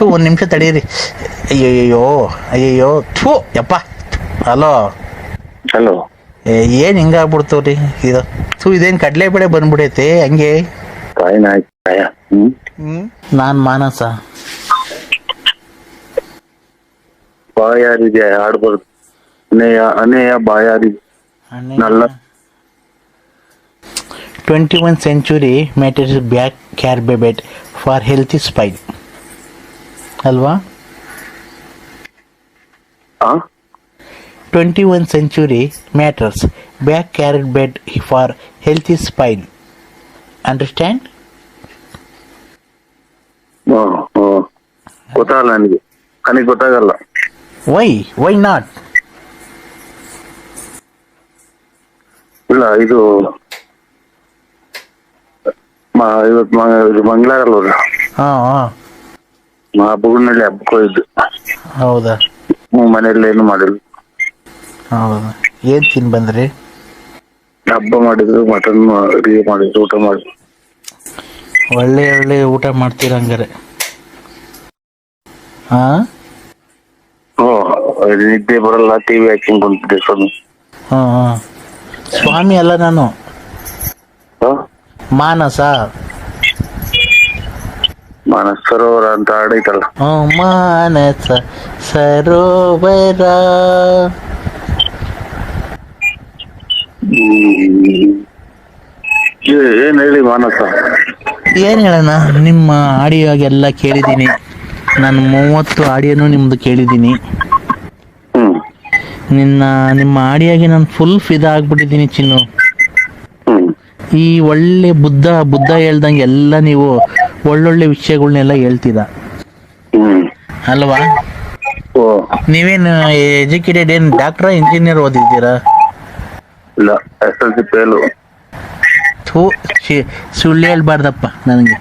ಥೂ ಒಂದು ನಿಮಿಷ ತಡೀರಿ. ಅಯ್ಯಯ್ಯೋ ಅಯ್ಯಯ್ಯೋ ಥೂ ಯಪ್ಪ. ಹಲೋ. ಹಲೋ. ಏನು ಹಿಂಗಾಗ್ಬಿಡ್ತು ರೀ ಇದು? ಥೂ ಇದೇನು ಕಡಲೆಬೇಳೆ ಬಂದ್ಬಿಡೈತೆ ಹಂಗೆ? ನಾನು ಮಾನಸ. ಬಾಯಾರಿದೆ ಆಡ್ಬಾರ್ದು. ಅನೇಯ ಅನೇಯ ಬಾಯಾರಿ ನಲ್ಲ. Twenty one century matter back care bed for healthy spine ಅಲ್ವಾ? Twenty one century matters back carrot bed for healthy spine understand ಗೊತ್ತಾಗಲ್ಲ ನನಗೆ. ನನಗೆ ಗೊತ್ತಾಗಲ್ಲ. ವೈ ವೈ ನಾಟ್ ಇಲ್ಲ ಇದು ಇವತ್ತು ಮ- ಇದು ಮಂಗಳವಾರ ಅಲ್ವ ಹಾಂ ಹಾಂ. ಮಾ ಬುಗುನಳ್ಳಿ ಹಬ್ಬಕ್ಕೆ ಹೋಗಿದ್ದು. ಹೌದಾ? ಹ್ಮ್, ಮನೆಯಲ್ಲಿ ಏನು ಮಾಡಿಲ್ಲ. ಹೌದಾ? ಏನ್ ತಿನ್ ಬಂದ್ರಿ? ಹಬ್ಬ ಮಾಡಿದ್ರು ಮಟನ್ ಅಡಿಗೆ ಮಾಡಿದ್ರು ಊಟ ಮಾಡಿದ್ರು. ಒಳ್ಳೆ ಒಳ್ಳೆ ಊಟ ಮಾಡ್ತೀರ ಹಂಗಾರೆ. ಹಾ ಓ ನಿದ್ದೆ ಬರಲ್ಲ ಟಿವಿ ಹಾಕಿಂಗ್ ಕುಂತಿದ್ದೆ ಸ್ವಾಮಿ. ಹಾ ಹಾಂ. ಸ್ವಾಮಿ ಅಲ್ಲ ನಾನು. ಹಾ? ಮಾನಸ. ಮಾನಸ ಸರೋವರ ಅಂತ ಆಡೈತಲ್ಲ. ಹ್ಞೂ ಮಾನಸ ಸರೋವರ. ಹ್ಮ್. ಏ- ಏನ್ ಹೇಳಿ ಮಾನಸ? ಏನ್ ಹೇಳೋಣ ನಿಮ್ಮ ಆಡಿಯೋಗೆಲ್ಲ ಕೇಳಿದೀನಿ ನಾನು ಮೂವತ್ತು ಆಡಿಯೋನು ನಿಮ್ದು ಕೇಳಿದೀನಿ ಹ್ಮ್. ನಿನ್ನ ನಿಮ್ಮ ಆಡಿಯೋಗೆ ನಾನು ಫುಲ್ ಫಿದ ಆಗ್ಬಿಟ್ಟಿದ್ದೀನಿ ಚಿನ್ನು. ಹ್ಮ್. ಈ ಒಳ್ಳೆ ಬುದ್ಧ ಬುದ್ಧ ಹೇಳ್ದಂಗೆ ಎಲ್ಲ ನೀವು ಒಳ್ಳೊಳ್ಳೆ ವಿಷಯಗಳನ್ನೆಲ್ಲ ಹೇಳ್ತಿದ್ದ ಅಲ್ವಾ? ನೀವೇನು ಎಜುಕೇಟೆಡ್ ಏನ್ ಡಾಕ್ಟರ್ ಇಂಜಿನಿಯರ್ ಓದಿದ್ದೀರಾ? ಇಲ್ಲ ಎಸ್ ಎಲ್ ಸಿ ಫೇಲು ಥೂ ಶಿ- ಸುಳ್ಳು ಹೇಳ್ಬಾರ್ದಪ್ಪ ನನಗೆ.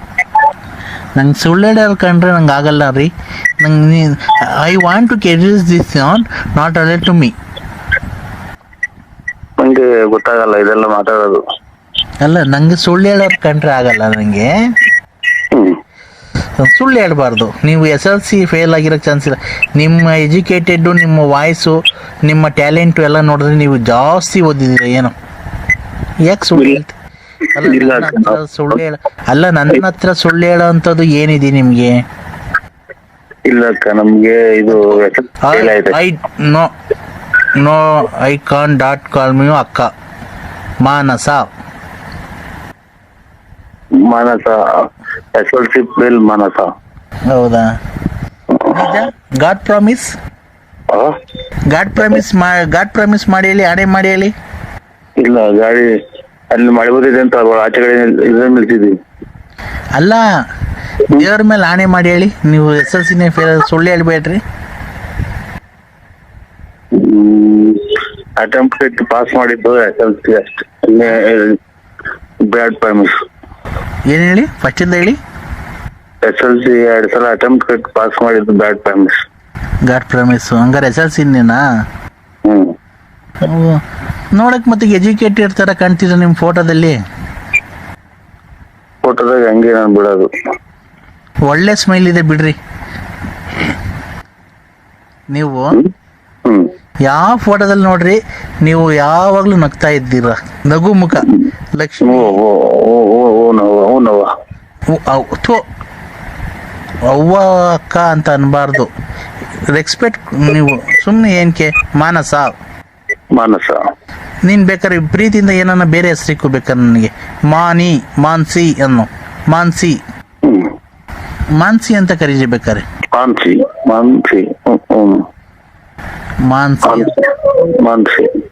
ನಂಗೆ ಸುಳ್ಳು ಹೇಳೋರು ಕಂಡ್ರೆ ನಂಗೆ ಆಗಲ್ಲ ರೀ. ನಂಗೆ I want to ಕೆಡ್ಯೂಸ್ this on not ಅಲೆ ಟು ಮೀ ನಂಗೆ ಗೊತ್ತಾಗಲ್ಲ ಇದೆಲ್ಲ ಮಾತಾಡೋದು. ಅಲ್ಲ ನಂಗೆ ಸುಳ್ಳು ಹೇಳೋರು ಕಂಡ್ರೆ ಆಗಲ್ಲ ನನಗೆ ಹ್ಮ್ ಸುಳ್ಳು ಹೇಳ್ಬಾರ್ದು ನೀವು ಎಸ್ ಎಲ್ ಸಿ ಫೇಲ್ ಆಗಿರೋ ಚಾನ್ಸ್ ಇಲ್ಲ. ನಿಮ್ಮ ಎಜುಕೇಟೆಡ್ಡು ನಿಮ್ಮ ವಾಯ್ಸು ನಿಮ್ಮ ಟ್ಯಾಲೆಂಟು ಎಲ್ಲ ನೋಡಿದ್ರೆ ನೀವು ಜಾಸ್ತಿ ಓದಿದ್ದೀರ ಏನು. ಯಾಕೆ ಸುಳ್ಳು ಹೇಳ್ತೀವಿ ಅಲ್ಲ ಇಲ್ಲ ನನ್ನ ಹತ್ರ ಸುಳ್ಳು ಹೇಳ ಅಲ್ಲ ನನ್ನ ಹತ್ರ ಸುಳ್ಳು ಹೇಳೋ ಅಂಥದ್ದು ಏನಿದೆ ನಿಮಗೆ? ಇಲ್ಲ ಅಕ್ಕ ನಮ್ಗೆ ಇದು I know no I cannot call mu ಅಕ್ಕ. Manasa. Manasa S L C ಮೇಲ್ ಮಾನಸ. ಹೌದಾ? ನಿಜ ಗಾಡ್ ಪ್ರಾಮಿಸ್? ಆ? ಗಾಡ್ ಪ್ರಾಮಿಸ್ ಮಾ ಗಾಡ್ ಪ್ರಾಮಿಸ್ ಮಾಡಿ ಹೇಳಿ ಆಣೆ ಮಾಡಿ ಹೇಳಿ. ಇಲ್ಲ ಗಾಡಿ ಅಲ್ಲಿ ಮಳೆ ಅಂತ ಅವ್ರು ಆಚೆ ಕಡೆ ಇದ್ರ ಅಲ್ಲ ದೇವ್ರ ಮೇಲೆ ಆಣೆ ಮಾಡಿ ಹೇಳಿ ನೀವು ಎಸ್ ಎಲ್ ಸಿನೇ ಫೇಲ್ ಸುಳ್ಳು ಹೇಳ್ಬೇಡ್ರಿ. ಅಟೆಂಪ್ಟ್ ಪಾಸ್ ಮಾಡಿದ್ದು ಎಸ್ ಎಲ್ ಸಿ ಅಷ್ಟೇ ಬ್ಯಾಡ್ ಪ್ರಾಮಿಸ್. ಏನು ಹೇಳಿ? ಫಸ್ಟಿಂದ ಹೇಳಿ. ಎಸ್ ಎಲ್ ಸಿ ಎರಡು ಸಲ ಅಟೆಂಪ್ಟ್ ಪಾಸ್ ಮಾಡಿದ್ದು ಬ್ಯಾಡ್ ಪ್ರಾಮಿಸ್ ಗಾಡ್ ಪ್ರಾಮಿಸ್ ಹಂಗಾರೆ ಎಸ್ ಎಲ್ ಸಿ ನೀನಾ ನೋಡಕ್ ಮತ್ತೆ ಎಜುಕೇಟೆಡ್ ತರ ಕಾಣ್ತೀರ ನಿಮ್ಮ ಫೋಟೋದಲ್ಲಿ ಫೋಟೋದಾಗ ಹಂಗೆ ನಾನು ಬಿಡೋದು. ಒಳ್ಳೆ ಸ್ಮೈಲ್ ಇದೆ ಬಿಡ್ರಿ. ನೀವು ಯಾವ ಫೋಟೋದಲ್ಲಿ ನೋಡ್ರಿ ನೀವು ಯಾವಾಗಲೂ ನಗ್ತಾ ಇದ್ದೀರ? ನಗು ಮುಖ. ಲಕ್ಷ್ಮಿ. ಓ ಓ ಓ ನೋವ ಉ- ಅವ್ವ ಅಕ್ಕ ಅಂತ ಅನ್ಬಾರ್ದು. ರೆಸ್ಪೆಕ್ಟ್ ನೀವು. ಸುಮ್ಮನೆ ಏನಕ್ಕೆ ಮಾನಸ. ಮಾನಸ. ನೀನು ಬೇಕಾದ್ರೆ ಪ್ರೀತಿಯಿಂದ ಏನನ್ನ ಬೇರೆ ಹೆಸರಿಕ್ಕು ಬೇಕಾದ್ರೆ ನನಗೆ. ಮಾನಿ ಮಾನ್ಸಿ ಅನ್ನು. ಮಾನ್ಸಿ. ಮಾನ್ಸಿ ಅಂತ ಕರೀಜಿ ಬೇಕಾರೆ ಮಾನ್ಸಿ ಮಾನ್ಸಿ ಹ್ಮ್ ಹ್ಮ್. ಮಾನ್ಸಿ ಮಾನ್ಸಿ.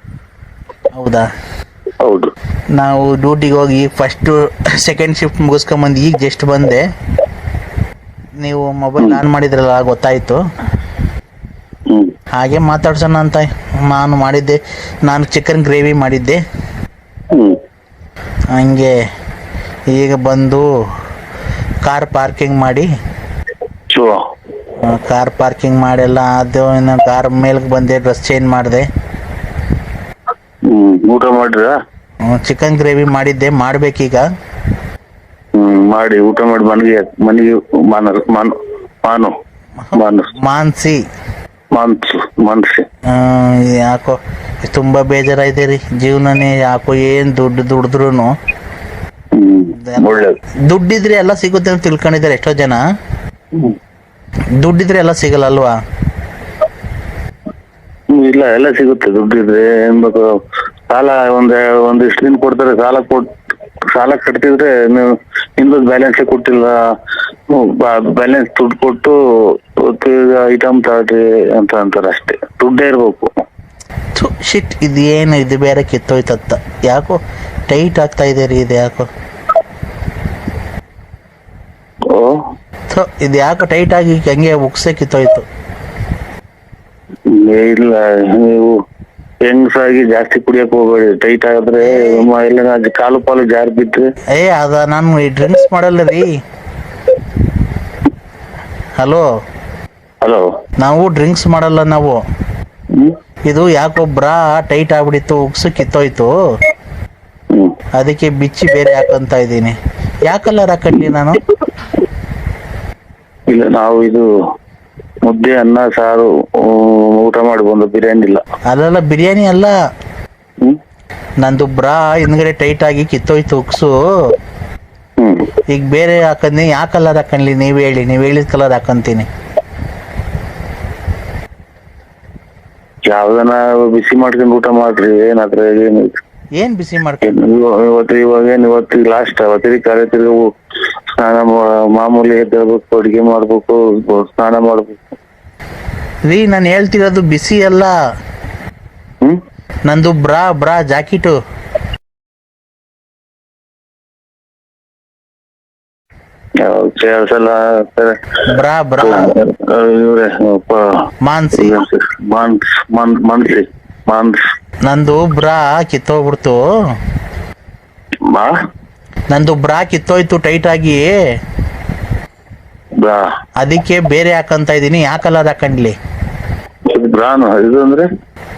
ಹೌದಾ? ಹೌದು. ನಾವು ಡ್ಯೂಟಿಗೆ ಹೋಗಿ ಫಸ್ಟು ಸೆಕೆಂಡ್ ಶಿಫ್ಟ್ ಮುಗಿಸ್ಕೊಂಬಂದು ಈಗ ಜಸ್ಟ್ ಬಂದೆ. ನೀವು ಮೊಬೈಲ್ ಆನ್ ಮಾಡಿದ್ರಲ್ಲ ಗೊತ್ತಾಯ್ತು. ಹಾಗೆ ಮಾತಾಡ್ಸೋಣ ಅಂತ ನಾನು ಮಾಡಿದ್ದೆ. ನಾನು ಚಿಕನ್ ಗ್ರೇವಿ ಮಾಡಿದ್ದೆ. ಹಂಗೆ ಈಗ ಬಂದು ಕಾರ್ ಪಾರ್ಕಿಂಗ್ ಮಾಡಿ. ಕಾರ್ ಪಾರ್ಕಿಂಗ್ ಮಾಡೆಲ್ಲ ಅದು ಇನ್ನು ಕಾರ್ ಮೇಲ್ಗೆ ಬಂದೆ ಡ್ರೆಸ್ ಚೇಂಜ್ ಮಾಡಿದೆ. ಊಟ ಮಾಡಿದ್ರ? ಚಿಕನ್ ಗ್ರೇವಿ ಮಾಡಿದ್ದೆ ಮಾಡ್ಬೇಕೀಗ. ಹ್ಮ್ ಮಾಡಿ ಊಟ ಮಾಡಿ ಮನೆಗೆ ಮನೆಗೆ ಮಾನ ಮಾನು ಮಾನು ಮಾನಸ್ ಮಾನ್ಸಿ. ಮನ್ಸು ಮನ್ಸಿ. ಆ, ಯಾಕೋ ತುಂಬಾ ಬೇಜಾರಾಯ್ತು ರೀ ಜೀವನನೇ ಯಾಕೋ ಏನ್ ದುಡ್ಡು ದುಡಿದ್ರು ಹ್ಮ್ ಒಳ್ಳೇದು ದುಡ್ಡಿದ್ರೆ ಎಲ್ಲ ಸಿಗುತ್ತೆ ಅಂತ ತಿಳ್ಕೊಂಡಿದ್ದಾರೆ ಎಷ್ಟೋ ಜನ. ಹ್ಮ್. ದುಡ್ಡಿದ್ರೆ ಎಲ್ಲ ಸಿಗಲ್ಲ ಅಲ್ವಾ? ಹ್ಮ್, ಇಲ್ಲ ಎಲ್ಲ ಸಿಗುತ್ತೆ. ದುಡ್ಡಿದ್ರೆ ಏನ್ ಬೇಕು ಸಾಲ ಒಂದ್ ಒಂದಿಷ್ಟು ದಿನ ಕೊಡ್ತಾರೆ ಸಾಲ ಕೊಟ್ ಸಾಲ ಕಟ್ತಿದ್ರೆ ನೀವು ನಿಮ್ದು ಬ್ಯಾಲೆನ್ಸ್ ಕೊಟ್ಟಿಲ್ಲ ಬ್ಯಾಲೆನ್ಸ್ ದುಡ್ಡು ಕೊಟ್ಟು ಐಟಮ್ ತಗೊಳ್ರಿ ಅಂತ ಅಂತಾರೆ ಅಷ್ಟೇ. ದುಡ್ಡೇ ಇರ್ಬೇಕು. ಥು ಶಿಟ್ ಇದು ಏನು ಇದು ಬೇರೆ ಕಿತ್ತೋಯ್ತತ್ತ ಯಾಕೋ ಟೈಟ್ ಆಗ್ತಾ ಇದೆ ರೀ ಇದು ಯಾಕೋ. ಓ? ಥು ಇದು ಯಾಕೋ ಟೈಟ್ ಆಗಿ ಹಂಗೆ ಉಕ್ಸೆ ಕಿತ್ತೋಯ್ತು. ಏ, ಇಲ್ಲ ನೀವು ಹೆಂಗ್ಸಾಗಿ ಜಾಸ್ತಿ ಕುಡಿಯಕ್ ಹೋಗ್ಬೇಡಿ. ಟೈಟ್ ಆದ್ರೆ ಎಲ್ಲ ಕಾಲು ಪಾಲು ಜಾರ್ ಬಿದ್ರೆ. ಏ ಅದ ನಾನು ಡ್ರಿಂಕ್ಸ್ ಮಾಡಲ್ಲ ರೀ. ಹಲೋ ಹಲೋ ನಾವು ಡ್ರಿಂಕ್ಸ್ ಮಾಡಲ್ಲ ನಾವು. ಇದು ಯಾಕೋ ಬ್ರಾ ಟೈಟ್ ಆಗ್ಬಿಡಿತ್ತು ಉಕ್ಸು ಕಿತ್ತೋಯ್ತು. ಅದಕ್ಕೆ ಬಿಚ್ಚಿ ಬೇರೆ ಹಾಕಂತ ಇದ್ದೀನಿ. ಯಾಕಲ್ಲ ಹಾಕಂಡಿ ನಾನು? ಇಲ್ಲ ನಾವು ಇದು ಮುದ್ದೆ ಅನ್ನ ಸಾರು ಊಟ ಮಾಡಿ ಬಂದು ಬಿರಿಯಾನಿ ಇಲ್ಲ. ಅಲ್ಲಲ್ಲ ಬಿರಿಯಾನಿ ಅಲ್ಲ. ಹ್ಮ್? ನಂದು ಬ್ರಾ ಹಿಂದ್ಗಡೆ ಟೈಟ್ ಆಗಿ ಕಿತ್ತೋಯ್ತು ಉಕ್ಸು. ಹ್ಮ್. ಈಗ ಬೇರೆ ಹಾಕಂದಿ ಯಾವ ಕಲರ್ ಹಾಕಣ್ಲಿ ನೀವ್ ಹೇಳಿ ನೀವ್ ಹೇಳಿದ ಕಲರ್ ಹಾಕಂತೀನಿ. ಯಾವ್ದನ ಬಿಸಿ ಮಾಡ್ಕೊಂಡು ಊಟ ಮಾಡ್ರಿ ಏನಾದ್ರೆ ಏನು ಏನ್ ಬಿಸಿ ಮಾಡ್ತೀನಿ ಏನು ಇವತ್ತು ಇವಾಗ ಏನ್ ಇವತ್ತು ಲಾಸ್ಟ್ ಅವತ್ತಿ ಕಾರ್ಯ ತಿರ್ಗಿ ಸ್ನಾನ ಮಾ- ಮಾಮೂಲಿ ಎದ್ದೇಳ್ಬೇಕು ಅಡಿಗೆ ಮಾಡ್ಬೇಕು ಸ್ನಾನ ಮಾಡ್ಬೇಕು. ರೀ ನಾನು ಹೇಳ್ತಿರೋದು ಬಿಸಿ ಅಲ್ಲ. ನಂದು ಬ್ರಾ ಬ್ರಾ ಜಾಕೆಟು. ಬ್ರಾ ಬ್ರಾ. ಇವ್ರೆ ಮಾನ್ಸಿ. ಮಾನ್ ಮನ್ಸಿ ನಂದು ಬ್ರಾ ಕಿತ್ತೋಗ್ಬಿಡ್ತು. ನಂದು ಬ್ರಾ ಕಿತ್ತೋಯ್ತು ಟೈಟ್ ಆಗಿ ಅದಕ್ಕೆ ಬೇರೆ ಹಾಕಂತ ಇದೀನಿ ಯಾವ ಕಲರ್ ಹಾಕಂಡ್ಲಿ ಬ್ರಾನು ಇದು ಅಂದ್ರೆ?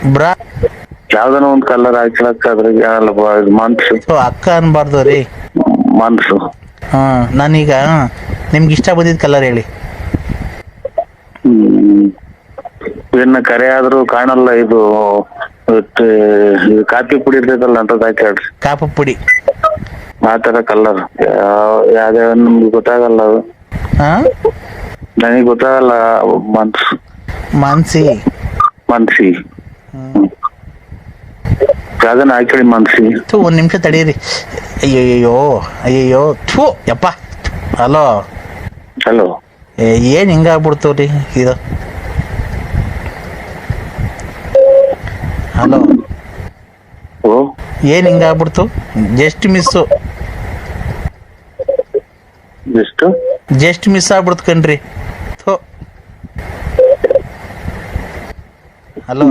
ಬ್ರಾ ಯಾವ್ದಾನ ಒಂದ್ ಕಲರ್ ಅಲ್ಲಪ್ಪ ಇದು ಮನ್ಸು ಸೊ ಅಕ್ಕ ಅನ್ಬಾರ್ದು ರೀ. ಮನ್ಸು ಹಾ ನಾನೀಗ ನಿಮ್ಗೆ ಇಷ್ಟ ಬಂದಿದ್ದ ಕಲರ್ ಹೇಳಿ. ಹ್ಮ್. ಇದನ್ನ ಕರೆ ಆದ್ರೂ ಕಾಣಲ್ಲ ಇದು ಮತ್ತೆ ಇದು ಕಾಫಿ ಪುಡಿ ಇರ್ತೈತಲ್ಲ ಅಂತದ್ ಹಾಕ್ಯಾಡ್ರಿ ಕಾಪು ಪುಡಿ. ಆ ತರ ಕಲರ್ ಯಾವ್ಯಾವ ನಮ್ಗೆ ಗೊತ್ತಾಗಲ್ಲ ಅದು. ಹಾ? ನನಗೆ ಗೊತ್ತಾಗಲ್ಲ ಮನ್ಸ್ ಮಾನ್ಸಿ ಮನ್ಸಿ ಯಾವ್ದನ್ನ ಹಾಕಿ ಮನ್ಸಿ ಥೂ ಒಂದು ನಿಮಿಷ ತಡೀರಿ. ಅಯ್ಯಯ್ಯೋ ಅಯ್ಯಯ್ಯೋ ಥೂ ಯಪ್ಪ. ಹಲೋ. ಹಲೋ ಏನು ಹಿಂಗಾಗ್ಬಿಡ್ತು ರೀ ಇದು? ಹಲೋ. ಓ. ಏನು ಹಿಂಗಾಗ್ಬಿಡ್ತು? Just miss. ಎಷ್ಟು ಜಸ್ಟ್ ಮಿಸ್ ಆಗ್ಬಿಡ್ತು ಕಣ್ರಿ ಥೋ ಹಲೋ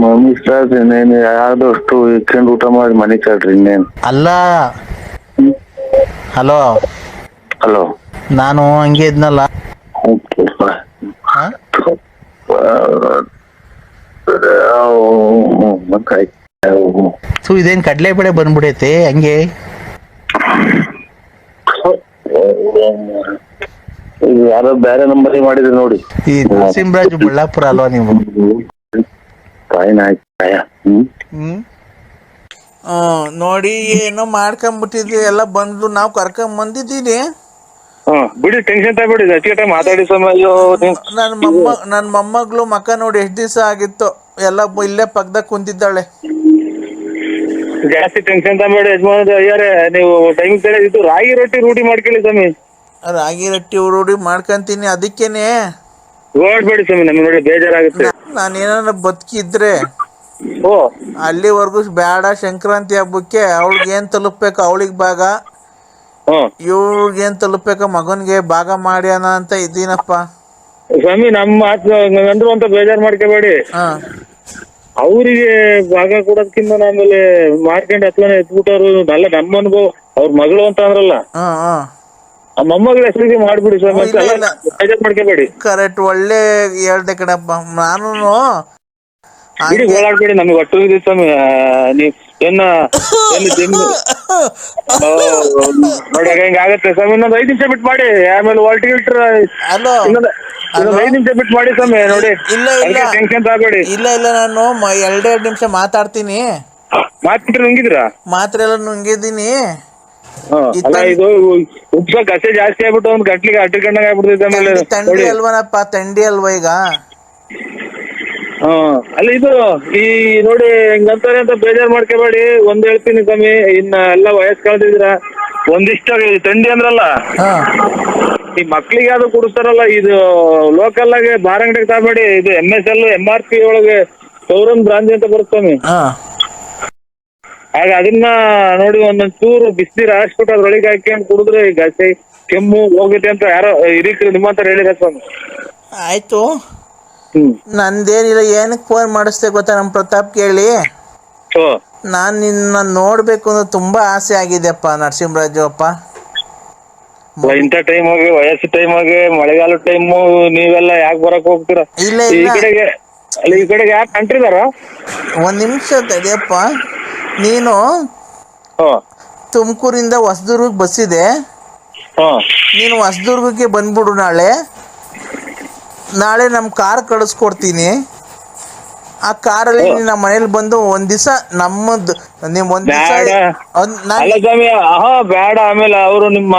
ಮಮ್ಮಿ ಸರ್ ಇನ್ನೇನು ಯಾವ್ದಷ್ಟು ಇಕ್ಕೊಂಡು ಊಟ ಮಾಡಿ ಮನೆ ಕಳ್ರಿ ಇನ್ನೇನು. ಅಲ್ಲ. ಹಲೋ ಹಲೋ ನಾನು ಹಂಗೆ ಇದ್ನಲ್ಲ. ಓಕೆ ಹಾ? ಥೂ ಇದೇನು ಕಡಲೆಬೇಳೆ ಬಂದ್ಬಿಡೈತೆ ಹಂಗೆ ಇದು ಯಾರೋ ಬೇರೆ ನಂಬರ್ ಮಾಡಿದ್ರೆ ನೋಡಿ. ಈ ನರಸಿಂಹರಾಜ್ ಬಳ್ಳಾಪುರ ಅಲ್ವಾ ನೀವು? ಕಾಯಿನ ಕಾಯ. ಹ್ಮ್? ಹ್ಮ್? ನೋಡಿ ಏನೋ ಮಾಡ್ಕೊಂಬಿಟ್ಟಿದ್ವಿ ಎಲ್ಲ ಬಂದು ನಾವು ಕರ್ಕೊಂಡ್ ಬಂದಿದ್ದೀನಿ ಹಾ ಬಿಡಿ ಟೆನ್ಷನ್ ತಗೊಬಿಡಿ ಟೈಮ್ ಮಾತಾಡಿ ಸಮಯ ನನ್ನ ಮೊಮ್ಮ ನನ್ನ ಮೊಮ್ಮಗಳು ಮಕ್ಕ ನೋಡಿ ಎಷ್ಟು ದಿವಸ ಆಗಿತ್ತು ಎಲ್ಲ ಬ- ಇಲ್ಲೇ ಪಕ್ಕದಾಗ ಕುಂತಿದ್ದಾಳೆ. ಜಾಸ್ತಿ ಟೆನ್ಷನ್ ತಗಬೇಡಿ ಯಜಮಾನ ಅಯ್ಯಾರೆ ನೀವು ಟೈಮ್ ಕಡೆ ಇದು ರಾಗಿ ರೊಟ್ಟಿ ರೂಢಿ ಮಾಡ್ಕೊಳ್ಳಿ ಸ್ವಾಮಿ. ರಾಗಿ ರೊಟ್ಟಿ ಉರುಡಿ ಮಾಡ್ಕೊಂತೀನಿ ಅದಕ್ಕೇನೆ. ಓಡ್ಬೇಡಿ ಸ್ವಾಮಿ ನಮ್ಗೆ ನೋಡಿ ಬೇಜಾರಾಗುತ್ತೆ. ನಾನು ಏನಾರ ಬದುಕಿದ್ರೆ ಓ. ಅಲ್ಲಿವರೆಗೂ ಬೇಡ ಸಂಕ್ರಾಂತಿ ಹಬ್ಬಕ್ಕೆ ಅವಳಿಗೆ ಏನು ತಲುಪಬೇಕು ಅವಳಿಗೆ ಭಾಗ. ಹ್ಮ್. ಇವ್ಳಿಗೆ ಏನು ತಲುಪಬೇಕು ಮಗನಿಗೆ ಭಾಗ ಮಾಡ್ಯಾನ ಅಂತ ಇದ್ದೀನಪ್ಪ. ಸ್ವಾಮಿ ನಮ್ಮ ಗಂಡ್ರು ಅಂತ ಬೇಜಾರ್ ಮಾಡ್ಕೋಬೇಡಿ. ಹಾ. ಅವರಿಗೆ ಭಾಗ ಕೊಡೋದಕ್ಕಿಂತ ಆಮೇಲೆ ಮಾರ್ಕೆಂಡ್ ಹತ್ರನೇ ಎತ್ಬಿಟ್ಟವ್ರು ಅಲ್ಲ ನಮ್ಮ ಅನುಭವ ಅವ್ರ ಮಗಳು ಅಂತ ಅಂದ್ರಲ್ಲ. ಹಾ ಹಾಂ. ಆ ಮೊಮ್ಮಗಳ ಹೆಸರಿಗೆ ಮಾಡ್ಬಿಡಿ ಸ್ವಾಮಿ ಅಂತ ಇಲ್ಲ, ಅಲ್ಲ, ಬೇಜಾರ್ ಮಾಡ್ಕೋಬೇಡಿ. ಕರೆಕ್ಟ್ ಒಳ್ಳೆ ಹೇಳ್ದೆ ಕಣಪ್ಪ. ನಾನು ಬಿಡಿ ಓಡಾಡ್ಬೇಡಿ ನಮ್ಗೆ ಒಟ್ಟು ಇದೆ ಸ್ವಾಮಿ. ಆ, ನೀವ್ ಏನ ಏನು ಜಿಮ್ ನೋಡಿ ಸ್ವಾಮಿ. ಇನ್ನೊಂದ್ ಐದ್ ನಿಮಿಷ ಬಿಟ್ಟು ಮಾಡಿ. ಆಮೇಲೆ ವಾಲ್ಟಿ ಗಿಲ್ಟ್ರ್ ಹಲೋ? ಇನ್ನೊಂದ್ ಹಲೋ? ಇನ್ನೊಂದ್ ಐದ್ ನಿಮಿಷ ಬಿಟ್ಟು ಮಾಡಿ ಸ್ವಾಮಿ ನೋಡಿ. ಇಲ್ಲ ಇಲ್ಲ. ಟೆನ್ಷನ್ ತಗೋಬೇಡಿ. ಇಲ್ಲ ಇಲ್ಲ ನಾನು ಮ- ಎರಡೆರಡು ನಿಮಿಷ ಮಾತಾಡ್ತೀನಿ. ಮಾತಿಟ್ರೆ ನುಂಗಿದ್ರಾ ಮಾತ್ರೆ ಎಲ್ಲ ನುಂಗಿದ್ದೀನಿ. ಇತ್ತ- ಅಲ್ಲ ಇದು ಉಪ್ಸ ಕಸೆ ಜಾಸ್ತಿ ಆಗ್ಬಿಟ್ಟು ಒಂದ್ ಗಂಟ್ಲಿಗೆ ಅಟ್ಟ ಆಗ್ಬಿಡ್ತೈತೆ ಆಮೇಲೆ ಥಂಡಿ ನೋಡಿ ಅಲ್ವನಪ್ಪ ಥಂಡಿ ಅಲ್ವಾ ಈಗ? ಹಾ ಅಲ್ಲ ಇದು ಈ ನೋಡಿ ಹಿಂಗಂತಾರೆ ಅಂತ ಬೇಜಾರ್ ಮಾಡ್ಕೋಬೇಡಿ. ಒಂದ್ ಹೇಳ್ತೀನಿ ಸ್ವಾಮಿ ಇನ್ನ ಎಲ್ಲ ವಯಸ್ಸು ಕಳ್ದಿದ್ರ ಒಂದಿಷ್ಟ ಈ ಥಂಡಿ ಅಂದ್ರಲ್ಲ ಹಾ. ಈ ಮಕ್ಳಿಗೆ ಅದು ಕುಡಿಸ್ತಾರಲ್ಲ ಇದು ಲೋಕಲ್ ಆಗಿ ಬಾರಂಗಡಿಗೆ ತಗಬೇಡಿ. ಇದು M S L M R P ಒಳಗೆ ಸೌರನ್ ಬ್ರಾಂಚ್ ಅಂತ ಬರುತ್ತೆ ಸ್ವಾಮಿ. ಹಾ. ಆಗ ಅದನ್ನ ನೋಡಿ ಒಂದೊಂದ್ ಚೂರು ಬಿಸಿನೀರು ಹಾಕ್ಸ್ಬಿಟ್ಟು ಅದ್ರೊಳಗೆ ಹಾಕ್ಕೊಂಡು ಕುಡಿದ್ರೆ ಈ ಗಸೆ ಕೆಮ್ಮು ಹೋಗುತ್ತೆ ಅಂತ ಯಾರೋ ಹಿರೀಕರು ನಿಮ್ಮಂತರ ಹೇಳಿದ ಸ್ವಾಮಿ. ಆಯ್ತು. ಹ್ಮ್. ನಂದೇನಿಲ್ಲ ಏನಕ್ಕೆ ಫೋನ್ ಮಾಡಿಸ್ದೆ ಗೊತ್ತಾ ನಮ್ಮ ಪ್ರತಾಪ್ ಕೇಳಿ? ಸೊ ನಾನು ನಿನ್ನ ನೋಡಬೇಕು ಅನ್ನೋ ತುಂಬಾ ಆಸೆ ಆಗಿದೆಪ್ಪ ನರಸಿಂಹರಾಜು ಅಪ್ಪ. ಇಂಥ ಟೈಮ್ ಹೋಗಿ ವಯಸ್ಸು ಟೈಮ್ ಹೋಗಿ ಮಳೆಗಾಲ ಟೈಮು ನೀವೆಲ್ಲ ಯಾಕೆ ಬರಕ್ ಹೋಗ್ತೀರಾ? ಇಲ್ಲ ಈ ಇಲ್ಲ. ಕಡೆಗೆ ಅಲ್ಲಿ ಈ ಕಡೆಗೆ ಯಾಕೆ ಒಂದು ನಿಮಿಷ ತಡಿಯಪ್ಪ ನೀನು ಹಾ. ತುಮಕೂರಿಂದ ಹೊಸದುರ್ಗ ಬಸ್ಸಿದೆ ಹಾ. ನೀನು ಹೊಸದುರ್ಗಕ್ಕೆ ಬಂದ್ಬಿಡು ನಾಳೆ. ನಾಳೆ ನಮ್ಮ ಕಾರ್ ಕಳಿಸ್ಕೊಡ್ತೀನಿ. ಆ ಕಾರಲ್ಲಿ ನೀನು ನಮ್ಮ ಮನೇಲಿ ಬಂದು ಒಂದ್ ದಿವಸ ನಮ್ಮದು ನೀವು ಒಂದ್ ದಿವಸ ಅಲ್ಲ ಸ್ವಾಮಿ ಆಹಾ ಬೇಡ. ಆಮೇಲೆ ಅವರು ನಿಮ್ಮ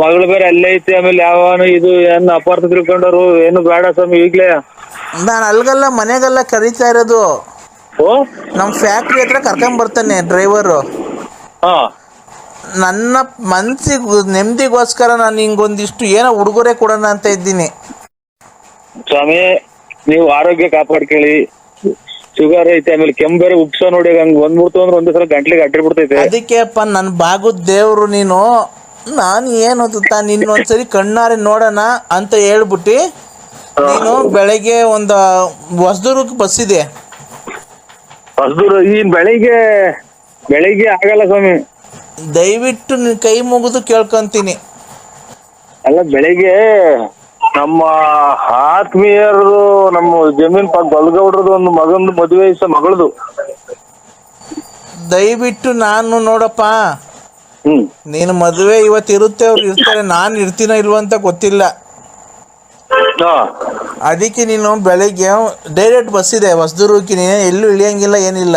ಮಗಳು ಬೇರೆ ಅಲ್ಲೇ ಐತಿ. ಆಮೇಲೆ ಯಾವನು ಇದು ಏನ್ ಅಪಾರ್ಥ ತಿಳ್ಕೊಂಡವ್ರು? ಏನು ಬೇಡ ಸ್ವಾಮಿ ಈಗ್ಲೇ. ನಾನು ಅಲ್ಗಲ್ಲ ಮನೆಗೆಲ್ಲ ಕರೀತಾ ಇರೋದು. ಓ? ನಮ್ಮ ಫ್ಯಾಕ್ಟ್ರಿ ಹತ್ರ ಕರ್ಕೊಂಬರ್ತಾನೆ ಡ್ರೈವರು ಹಾ. ನನ್ನ ಮನ್ಸಿಗೆ ನೆಮ್ಮದಿಗೋಸ್ಕರ ನಾನು ಹಿಂಗೊಂದಿಷ್ಟು ಏನೋ ಉಡುಗೊರೆ ಕೊಡೋಣ ಅಂತ ಇದ್ದೀನಿ. ಸ್ವಾಮಿ ನೀವು ಆರೋಗ್ಯ ಕಾಪಾಡ್ಕೊಳ್ಳಿ. ಶುಗರ್ ಐತೆ ಆಮೇಲೆ ಕೆಮ್ಮು ಬೇರೆ ಉಪ್ಸ ನೋಡಿ ಹಂಗ್ ಬಂದ್ಬಿಡ್ತು ಅಂದ್ರೆ ಒಂದೇ ಸಲ ಗಂಟ್ಲಿಗೆ ಅಡ್ಡಿ ಬಿಡ್ತೈತೆ. ಅದಕ್ಕೆ ಅಪ್ಪ ನನ್ನ ಬಾಗುದ ದೇವ್ರು ನೀನು. ನಾನು ಏನು ತಾನು ಇನ್ನೊಂದ್ಸರಿ ಕಣ್ಣಾರೆ ನೋಡೋಣ ಅಂತ ಹೇಳ್ಬಿಟ್ಟು ನೀನು ಬೆಳಿಗ್ಗೆ ಒಂದು ಹೊಸದುರ್ಗಕ್ಕೆ ಬಸ್ ಇದೆ ಹೊಸದೂರು ಈ ಬೆಳಿಗ್ಗೆ ಬೆಳಿಗ್ಗೆ ಆಗಲ್ಲ ಸ್ವಾಮಿ. ದಯವಿಟ್ಟು ನಿನ್ ಕೈ ಮುಗಿದು ಕೇಳ್ಕೊಂತೀನಿ. ಅಲ್ಲ ಬೆಳಿಗ್ಗೆ ನಮ್ಮ ಆತ್ಮೀಯರದು ನಮ್ಮ ಜಮೀನ್ ಪಕ್ಕ ಬಲ್ಗೌಡ್ರದ್ದು ಒಂದು ಮಗಂದು ಮದುವೆ ಇಸ ಮಗಳದು. ದಯವಿಟ್ಟು ನಾನು ನೋಡಪ್ಪ. ಹ್ಮ್. ನೀನು ಮದುವೆ ಇವತ್ತು ಇರುತ್ತೆ ಅವ್ರು ಇರ್ತಾರೆ ನಾನು ಇರ್ತೀನೋ ಇಲ್ವಂತ ಗೊತ್ತಿಲ್ಲ. ಅದಕ್ಕೆ ನೀನು ಬೆಳಿಗ್ಗೆ ಡೈರೆಕ್ಟ್ ಬಸ್ ಇದೆ ನೀನು ಎಲ್ಲೂ ಇಳಿಯಂಗಿಲ್ಲ ಏನಿಲ್ಲ.